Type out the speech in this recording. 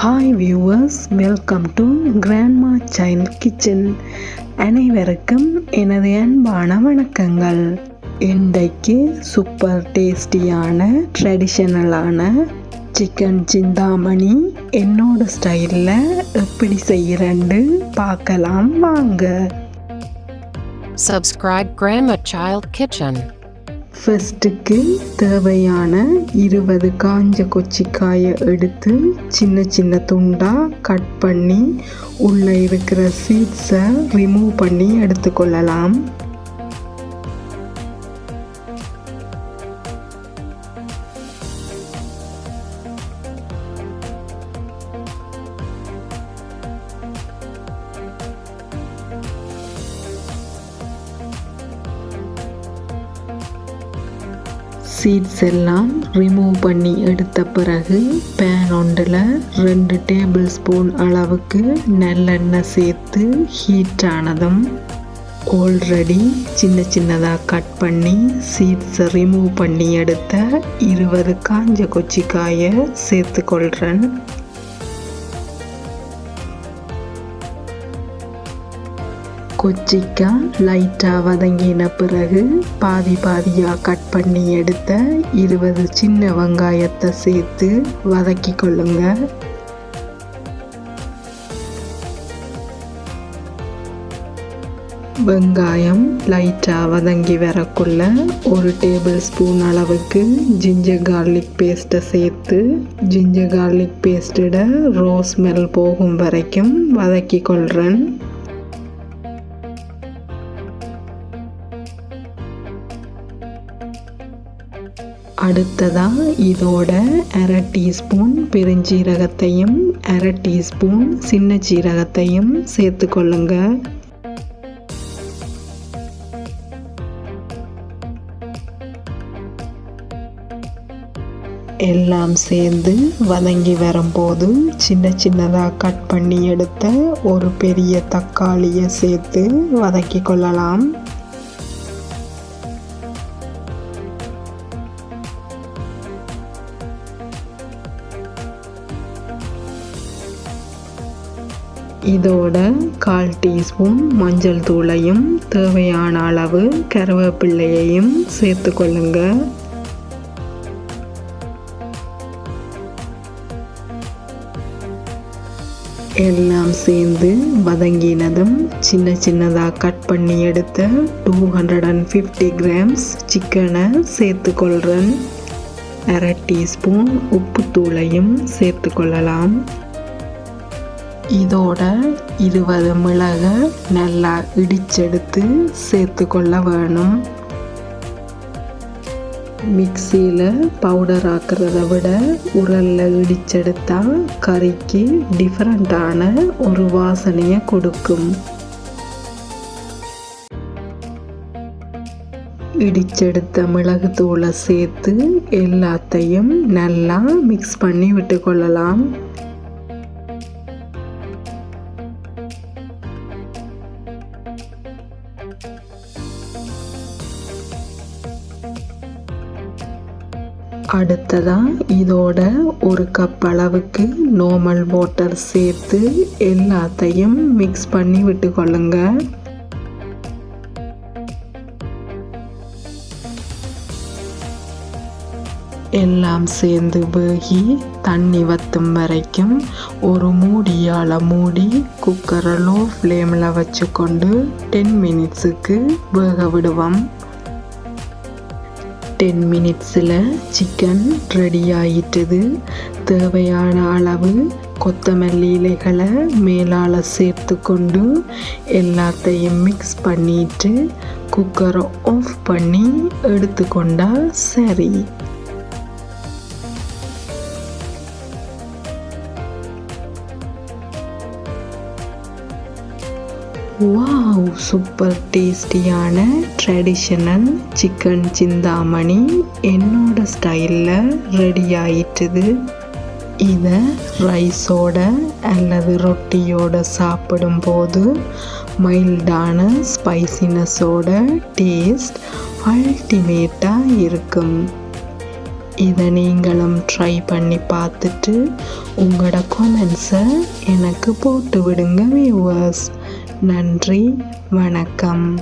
Hi viewers welcome to grandma child kitchen அனைவருக்கும் எனது அன்பான வணக்கங்கள். இன்றைக்கு சூப்பர் டேஸ்டியான ட்ரெடிஷ்னலான சிக்கன் சிந்தாமணி என்னோட ஸ்டைலில் எப்படி செய்கிறேன்னு பார்க்கலாம் வாங்க. Subscribe Grandma Child Kitchen. ஃபர்ஸ்ட்டுக்கு தேவையான இருபது காஞ்ச கொச்சிக்காயை எடுத்து சின்ன சின்ன துண்டாக கட் பண்ணி உள்ளே இருக்கிற சீட்ஸை ரிமூவ் பண்ணி எடுத்துக்கொள்ளலாம். சீட்ஸ் எல்லாம் ரிமூவ் பண்ணி எடுத்த பிறகு பேன் ஒன்றில் ரெண்டு டேபிள் ஸ்பூன் அளவுக்கு நல்லெண்ணெய் சேர்த்து ஹீட் ஆனதும் ஆல்ரெடி சின்ன சின்னதாக கட் பண்ணி சீட்ஸை ரிமூவ் பண்ணி எடுத்த இருபது காஞ்ச கொச்சிக்காயை சேர்த்துக்கொள்கிறேன். கொச்சிக்காய் லைட்டாக வதங்கின பிறகு பாதி பாதியாக கட் பண்ணி எடுத்த இருபது சின்ன வெங்காயத்தை சேர்த்து வதக்கி கொள்ளுங்க. வெங்காயம் லைட்டாக வதங்கி வரக்குள்ள ஒரு டேபிள் ஸ்பூன் அளவுக்கு ஜிஞ்சர் கார்லிக் பேஸ்ட்டை சேர்த்து ஜிஞ்சர் கார்லிக் பேஸ்ட்டோட ரோஸ் ஸ்மெல் போகும் வரைக்கும் வதக்கி கொள்கிறேன் அடுத்ததாக இதோட அரை டீஸ்பூன் பெருஞ்சீரகத்தையும் அரை டீஸ்பூன் சின்ன சீரகத்தையும் சேர்த்துக்கொள்ளுங்க எல்லாம் சேர்ந்து வதங்கி வரும்போது சின்ன சின்னதாக கட் பண்ணி எடுத்த ஒரு பெரிய தக்காளியை சேர்த்து வதக்கி கொள்ளலாம். இதோட கால் டீஸ்பூன் மஞ்சள் தூளையும் தேவையான அளவு கருவேப்பிள்ளையையும் சேர்த்து கொள்ளுங்க. எல்லாம் சேர்ந்து வதங்கினதும் சின்ன சின்னதாக கட் பண்ணி எடுத்த two hundred and fifty grams சிக்கனை சேர்த்து கொள்கிறேன் அரை டீஸ்பூன் உப்புத்தூளையும் சேர்த்து கொள்ளலாம். இதோட இருபது மிளகை நல்லா இடிச்செடுத்து சேர்த்துக்கொள்ள வேணும். மிக்சியில் பவுடர் ஆக்கிறத விட உரலில் இடிச்செடுத்தா கறிக்கு டிஃப்ரெண்ட்டான ஒரு வாசனையை கொடுக்கும். இடிச்செடுத்த மிளகு தூளை சேர்த்து எல்லாத்தையும் நல்லா மிக்ஸ் பண்ணி விட்டுக்கொள்ளலாம். அடுத்ததாக இதோட ஒரு கப் அளவுக்கு நார்மல் வாட்டர் சேர்த்து எல்லாத்தையும் மிக்ஸ் பண்ணி விட்டுக்கொள்ளுங்க. எல்லாம் சேர்ந்து வேகி தண்ணி வத்தும் வரைக்கும் ஒரு மூடியால் மூடி குக்கரை லோ ஃப்ளேமில் வச்சுக்கொண்டு டென் மினிட்ஸுக்கு வேக விடுவோம். டென் மினிட்ஸில் சிக்கன் ரெடி ஆயிட்டது தேவையான அளவு கொத்தமல்லி இலைகளை மேலால் சேர்த்து கொண்டு எல்லாத்தையும் மிக்ஸ் பண்ணிட்டு குக்கரை ஆஃப் பண்ணி எடுத்துக்கொண்டால் சரி. வாவ் சூப்பர் டேஸ்டியான ட்ரெடிஷ்னல் சிக்கன் சிந்தாமணி. என்னோட ஸ்டைலில் ரெடி ஆயிட்டுது. இதை ரைஸோட அல்லது ரொட்டியோட சாப்பிடும்போது மைல்டான ஸ்பைசினஸோட டேஸ்ட் அல்டிமேட்டாக இருக்கும். இதை நீங்களும் ட்ரை பண்ணி பார்த்துட்டு உங்களோட கொமெண்ட்ஸை எனக்கு போட்டு விடுங்க வியூவர்ஸ் நன்றி வணக்கம்.